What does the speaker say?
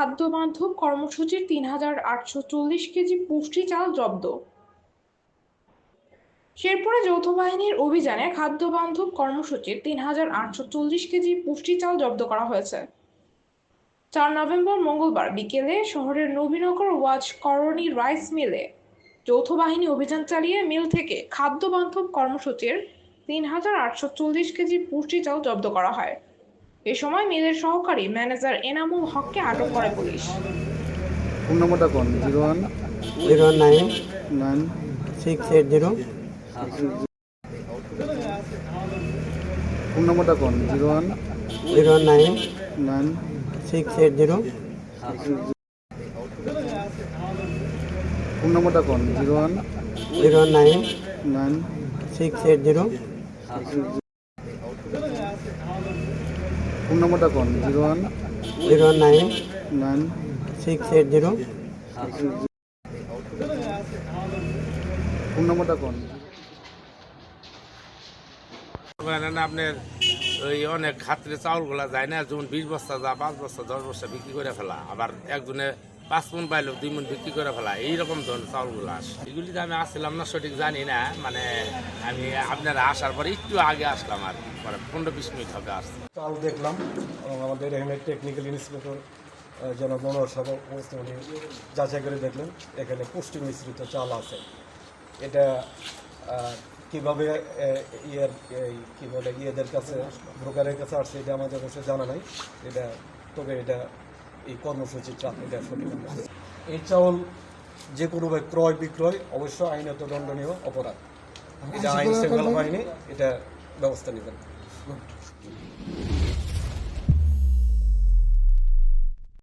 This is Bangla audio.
খাদ্য বান্ধব কর্মসূচির তিন হাজার আটশো চল্লিশ কেজি পুষ্টি চাল জব্দ। শেরপুরে যৌথ বাহিনীর অভিযানে খাদ্য বান্ধব কর্মসূচির তিন হাজার আটশো চল্লিশ কেজি পুষ্টি চাল জব্দ করা হয়েছে। চার নভেম্বর মঙ্গলবার বিকেলে শহরের নবীনগর ওয়াজ করণী রাইস মিলে যৌথ বাহিনী অভিযান চালিয়ে মিল থেকে খাদ্য বান্ধব কর্মসূচির তিন হাজার আটশো চল্লিশ কেজি পুষ্টি চাল জব্দ করা হয়। এ সময় মিলের সহকারী ম্যানেজার এনামুল হককে আটক করে পুলিশ। ফোন নম্বরটা কোন? Zero one? Zero nine nine? Six eight zero. Phone নম্বরটা কোন? Zero one? Zero nine nine? Six eight zero. Phone নম্বরটা কোন? Zero one? Zero nine nine? Six eight zero. Phone নম্বরটা কোন? Zero one? Zero nine nine? Six eight zero? Phone নম্বরটা কোন? আপনার ওই অনেক খাত্রে চাউলগুলা যায় না যেমন বিশ বস্তা যা পাঁচ বস্তা দশ বস্তা বিক্রি করে ফেলা। আবার একজনে পাঁচ মন পাইলো দুই মন বিক্রি করে ফেলা, এইরকম ধরনের চাউলগুলো আসে। এগুলিতে আমি আসছিলাম না সঠিক জানি না মানে আমি আপনারা আসার পরে একটু আগে আসলাম আর পরে পনেরো বিশ মিনিট হবে আসছে চাল দেখলাম আমাদের এখানে টেকনিক্যাল ইন্সপেক্টর যেন মনোহর সাগর উনি যাচাই করে দেখলেন, এখানে পুষ্টি মিশ্রিত চাল আছে। এটা কীভাবে ইয়ের কি বলে, ইয়েদের কাছে ব্রোকারের কাছে আসছে এটা আমাদের অবশ্যই জানা নাই। এটা, তবে এটা এই কর্মসূচির চাকরি এটা সঠিক না। এই চাউল যে কোনোভাবে ক্রয় বিক্রয় অবশ্য আইনত দণ্ডনীয় অপরাধ। এটা আইন শৃঙ্খলা বাহিনী এটা ব্যবস্থা নেবেন।